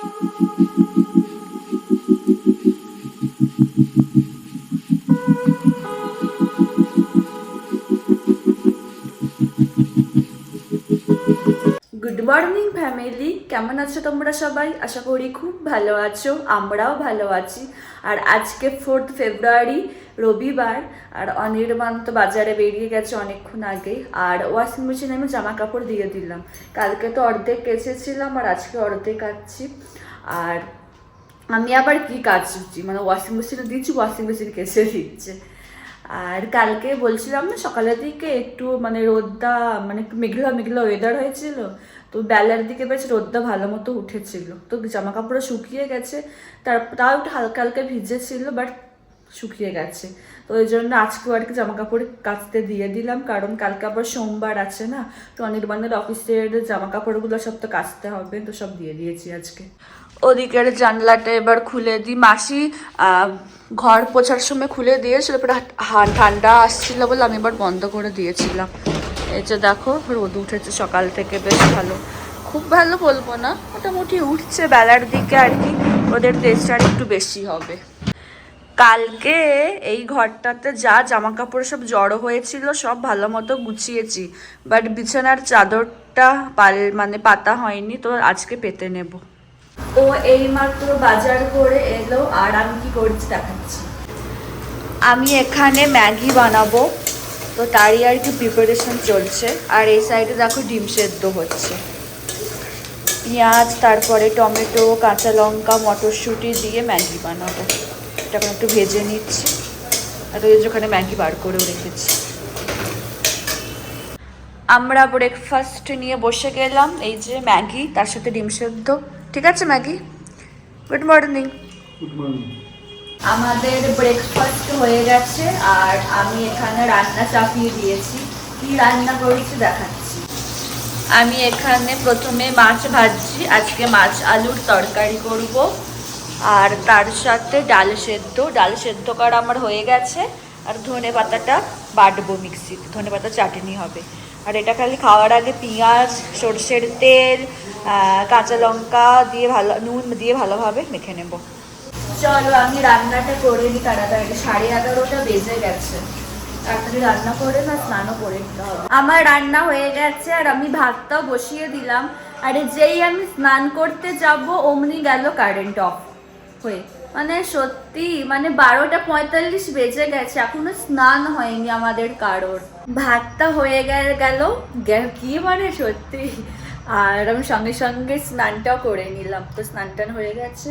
Good morning family কেমন আছো তোমরা সবাই? আশা করি খুব ভালো আছো, আমরাও ভালো আছি। আর আজকে ফোর্থ ফেব্রুয়ারি রবিবার আর অনির্বাণ তো বাজারে বেরিয়ে গেছে অনেকক্ষণ আগে আর ওয়াশিং মেশিনে আমি জামা কাপড় দিয়ে দিলাম। কালকে তো অর্ধেক কেচেছিলাম আর আজকে অর্ধেক কাচ্ছি আর আমি আবার কি কাচছি? মানে ওয়াশিং মেশিনে দিচ্ছি, ওয়াশিং মেশিন কেসে দিচ্ছে। আর কালকে বলছিলাম না, সকালের দিকে একটু মানে রোদ্দা মানে মেঘলা মেঘলা ওয়েদার হয়েছিল। তো বেলার দিকে বেশ রোদটা ভালো মতো উঠেছিল। তো জামা কাপড় শুকিয়ে গেছে। তার, তাও একটু হালকা হালকা ভিজেছিল বাট শুকিয়ে গেছে। তো ওই জন্য আজকেও আর কি জামা কাপড় কাচতে দিয়ে দিলাম, কারণ কালকে আবার সোমবার আছে না, তো অনির্বাণের অফিসের জামা কাপড়গুলো সব তো কাচতে হবে, তো সব দিয়ে দিয়েছি আজকে। ওদিকের জানলাটা এবার খুলে দিই। মাসি ঘর পোছার সময় খুলে দিয়েছিল, এবার ঠান্ডা আসছিল বলে আমি এবার বন্ধ করে দিয়েছিলাম। এই যে দেখো, রোদ উঠেছে সকাল থেকে, বেশ ভালো। খুব ভালো বলব না, মোটামুটি উঠছে বেলার দিকে আর কি, ওদের তেজটা একটু বেশি হবে। কালকে এই ঘরটাতে যা জামা কাপড় সব জড়ো হয়েছিল সব ভালো মতো গুছিয়েছি। বাট বিছানার চাদরটা পাল মানে পাতা হয়নি তো আজকে পেতে নেব। ও এইমাত্র বাজার করে এলো আর আমি কি করছি দেখাচ্ছি। আমি এখানে ম্যাগি বানাবো তো তারই আর কি প্রিপারেশন চলছে। আর এই সাইডে দেখো ডিম সেদ্ধ হচ্ছে। পেঁয়াজ তারপরে টমেটো কাঁচা লঙ্কা মটরশুঁটি দিয়ে ম্যাগি বানাবো। এটা এখন একটু ভেজে নিচ্ছি। আর ওই ওখানে ম্যাগি বার করেও রেখেছি। আমরা ব্রেকফাস্ট নিয়ে বসে গেলাম। এই যে ম্যাগি তার সাথে ডিম সেদ্ধ। ঠিক আছে Maggi? Good morning good morning আমাদের ব্রেকফাস্ট হয়ে গেছে আর আমি এখানে রান্না চাপিয়ে দিয়েছি। কি রান্না করেছি দেখাচ্ছি। আমি এখানে প্রথমে মাছ ভাজছি। আজকে মাছ আলুর তরকারি করব। আর তার সাথে ডাল সেদ্ধ। ডাল সেদ্ধ করা আমার হয়ে গেছে। আর ধনে পাতাটা বাটবো মিক্সিতে। ধনে পাতা চাটনি হবে। আর এটা খালি খাওয়ার আগে পেঁয়াজ, সর্ষের তেল কাঁচা লঙ্কা দিয়ে ভালো, নুন দিয়ে ভালোভাবে মেখে নেব। চলো, আমি রান্নাটা করে নিই তাড়াতাড়ি। সাড়ে এগারোটা বেজে গেছে। রান্না স্নানও আমার রান্না হয়ে গেছে, আর আমি ভাতটাও বসিয়ে দিলাম। আরে যেই আমি স্নান করতে যাব, অমনি গেল কারেন্ট অফ হয়ে। মানে সত্যি মানে বারোটা পঁয়তাল্লিশ বেজে গেছে, এখনও স্নান হয়নি আমাদের কারোর। ভাতটা হয়ে গেল কি মানে সত্যি। আর আমি সঙ্গে সঙ্গে স্নানটাও করে নিলাম। তো স্নান টান হয়ে গেছে,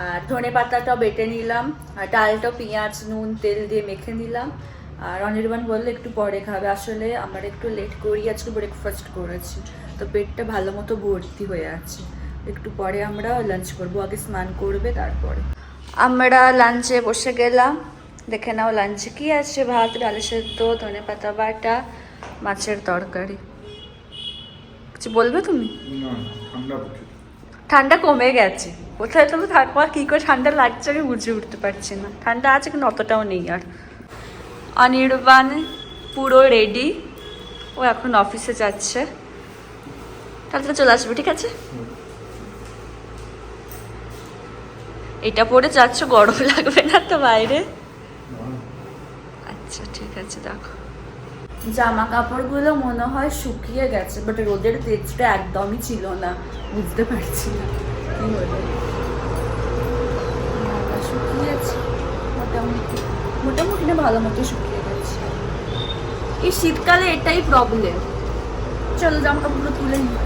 আর ধনে পাতাটাও বেটে নিলাম, আর ডালটাও পেঁয়াজ, নুন, তেল দিয়ে মেখে নিলাম। আর অনির্বাণ বলল, একটু পরে খাবে। আসলে আমার একটু লেট করি, আজকে ব্রেকফাস্ট করেছি। তো পেটটা ভালো মতো ভর্তি হয়ে আছে। একটু পরে আমরা লাঞ্চ করব। আগে স্নান করবে তারপরে। আমরা লাঞ্চে বসে গেলাম। দেখে নাও লাঞ্চে কি আছে? ভাত ডাল সেদ্ধ ধনে পাতা বাটা মাছের তরকারি। কিছু বলবে তুমি? ঠান্ডা কমে গেছে। কোথায় তুমি থাকব আর কী করে ঠান্ডা লাগছে আমি বুঝে উঠতে পারছি না। ঠান্ডা আছে কিন্তু অতটাও নেই আর। অনির্বাণ পুরো রেডি ও এখন অফিসে যাচ্ছে। তাহলে চলে আসবে ঠিক আছে? এটা পরে যাচ্ছ, গরম লাগবে না তো বাইরে? আচ্ছা ঠিক আছে, দেখো। জামা কাপড়গুলো মনে হয় শুকিয়ে গেছে বাট রোদের তেজটা একদমই ছিল না, বুঝতে পারছি না। কি মোটামুটি মোটামুটি না, ভালো মতো শুকিয়ে গেছে। এই শীতকালে এটাই প্রবলেম চলো জামা কাপড়গুলো তুলে নিই।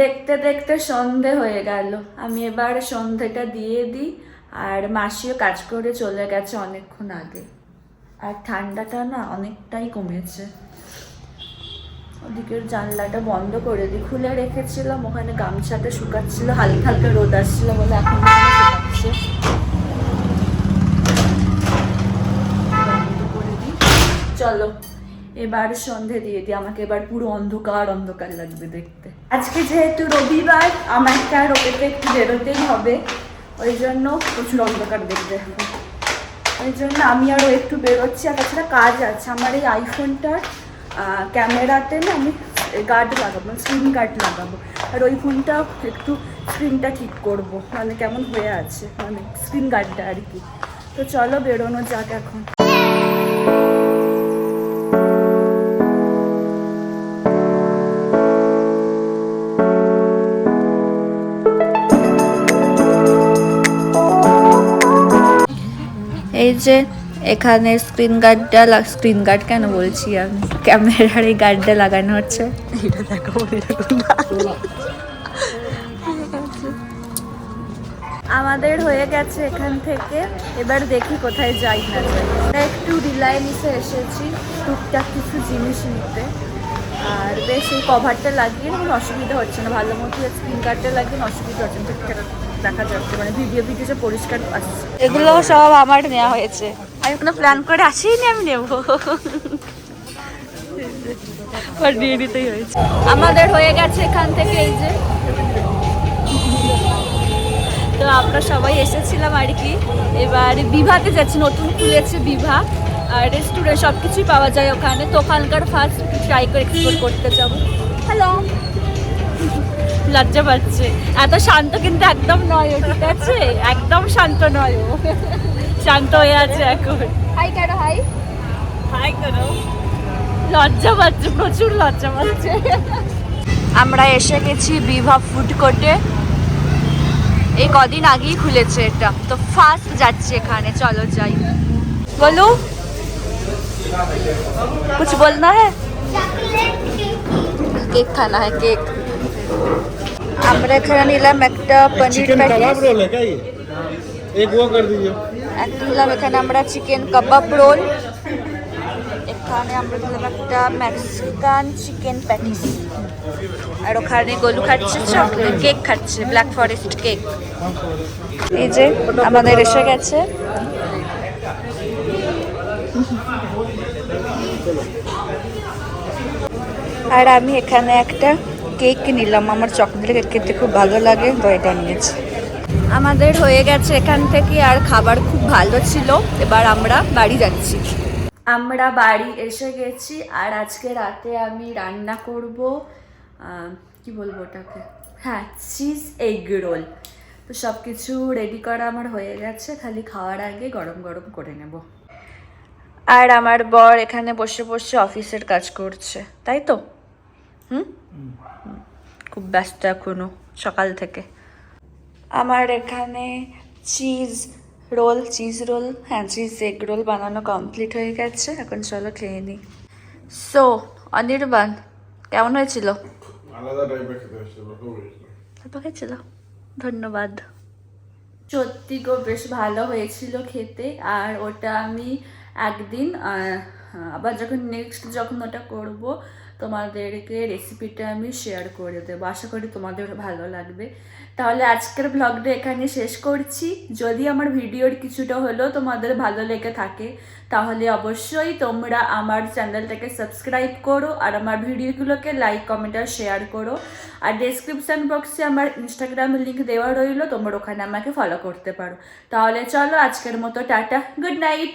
দেখতে দেখতে সন্ধে হয়ে গেল। আমি এবার সন্ধেটা দিয়ে দিই। আর মাসিও কাজ করে চলে গেছে অনেকক্ষণ আগে। আর ঠান্ডাটা না অনেকটাই কমেছে। ওদিকের জানলাটা বন্ধ করে দিই। খুলে রেখেছিলাম, ওখানে গামছাটা শুকাচ্ছিল, হালকা হালকা রোদ আসছিল বলে এখন শুকাচ্ছে। চলো, এবার সন্ধে দিয়ে দিই। আমাকে এবার পুরো অন্ধকার অন্ধকার লাগবে দেখতে। আজকে যেহেতু রবিবার আমাকে আর ওকে একটু বেরোতেই হবে। ওই জন্য প্রচুর অন্ধকার দেখবে ওই জন্য আমি আরও একটু বেরোচ্ছি, আর তাছাড়া কাজ আছে। আমার এই আইফোনটার ক্যামেরাতে না আমি গার্ড লাগাবো স্ক্রিন গার্ড লাগাবো। আর ওই ফোনটা একটু স্ক্রিনটা ঠিক করব মানে কেমন হয়ে আছে মানে স্ক্রিন গার্ডটা আর কি। তো চলো বেরোনো যাক এখন। যে এখানে স্ক্রিন গার্ডটা স্ক্রিন গার্ড কেন বলছি আমি? ক্যামেরার এই গার্ডটা লাগানো হচ্ছে। এটা দেখো। আমাদের হয়ে গেছে এখান থেকে। এবার দেখি কোথায় যাই না যাই। একটু রিলায়েন্সে এসেছি টুকটাক কিছু জিনিস নিতে। আর বেশ এই কভারটা লাগিয়ে অসুবিধা হচ্ছে না। ভালো মতো স্ক্রিন গার্ডটা লাগিয়ে অসুবিধা হচ্ছে না। দেখা যাচ্ছে মানে ভিডিও ভিডিও পরিষ্কার আসছে এগুলো সব আমার নেওয়া হয়েছে। আমি কোনো প্ল্যান করে আসিনি আমি নেব। নিয়ে নিতেই হয়েছে। আমাদের হয়ে গেছে এখান থেকে এই যে। তো আমরা সবাই এসেছিলাম আর কি। এবার বিভাতে যাচ্ছি নতুন খুলেছে বিভা। আর রেস্টুরেন্ট সব কিছুই পাওয়া যায় ওখানে। তো ওখানকার ফার্স্ট ট্রাই করে এক্সপ্লোর করতে যাব। হ্যালো লজ্জা পাচ্ছে এত শান্ত কিন্তু একদম নয় ও ঠিক আছে একদম শান্ত নয় ও শান্ত হয়ে আছে এখন হাই করো হাই হাই করো লজ্জা পাচ্ছে প্রচুর লজ্জা পাচ্ছে আমরা এসে গেছি বিভা ফুড কোর্টে এই কদিন আগেই খুলেছে এটা তো ফার্স্ট যাচ্ছে এখানে চলো যাই বলো कुछ बोलना है কেক খানা है কেক আমরা এখানে নিলাম একটা পনির একটা নিলাম এখানে আমরা চিকেন কাবাব রোল এখানে আমরা একটা মেক্সিকান চিকেন প্যাটিস আর ওখানে চকলেট কেক খাচ্ছে ব্ল্যাক ফরেস্ট কেক এই যে আমাদের এসে গেছে। আর আমি এখানে একটা কেক নিলাম আমার চকলেট কেক খেতে খুব ভালো লাগে তো এটা নিয়েছি। আমাদের হয়ে গেছে এখান থেকে আর খাবার খুব ভালো ছিল এবার আমরা বাড়ি যাচ্ছি। আমরা বাড়ি এসে গেছি আর আজকে রাতে আমি রান্না করব কি বলব ওটাকে? হ্যাঁ চিজ এগ রোল তো সব কিছু রেডি করা আমার হয়ে গেছে খালি খাওয়ার আগে গরম গরম করে নেব। আর আমার বর এখানে বসে বসে অফিসের কাজ করছে তাই তো? হুম? হুম। খুব ব্যস্ত এখনও সকাল থেকে। আমার এখানে চিজ রোল চিজ রোল হ্যাঁ চিজ এগ রোল বানানো কমপ্লিট হয়ে গেছে। এখন চলো খেয়ে নিই সো অনির্বাণ কেমন হয়েছিল? হয়েছিল ধন্যবাদ। সত্যি গো বেশ ভালো হয়েছিল খেতে। আর ওটা আমি একদিন আবার যখন নেক্সট যখন ওটা করব, তোমাদেরকে রেসিপিটা আমি শেয়ার করে দেবো। আশা করি তোমাদের ভালো লাগবে। তাহলে আজকের ব্লগটা এখানে শেষ করছি। যদি আমার ভিডিওর কিছুটা হলেও তোমাদের ভালো লেগে থাকে, তাহলে অবশ্যই তোমরা আমার চ্যানেলটাকে সাবস্ক্রাইব করো আর আমার ভিডিওগুলোকে লাইক কমেন্ট আর শেয়ার করো। আর ডেসক্রিপশন বক্সে আমার ইনস্টাগ্রামের লিঙ্ক দেওয়া রইল, তোমরা ওখানে আমাকে ফলো করতে পারো। তাহলে চলো আজকের মতো টাটা গুড নাইট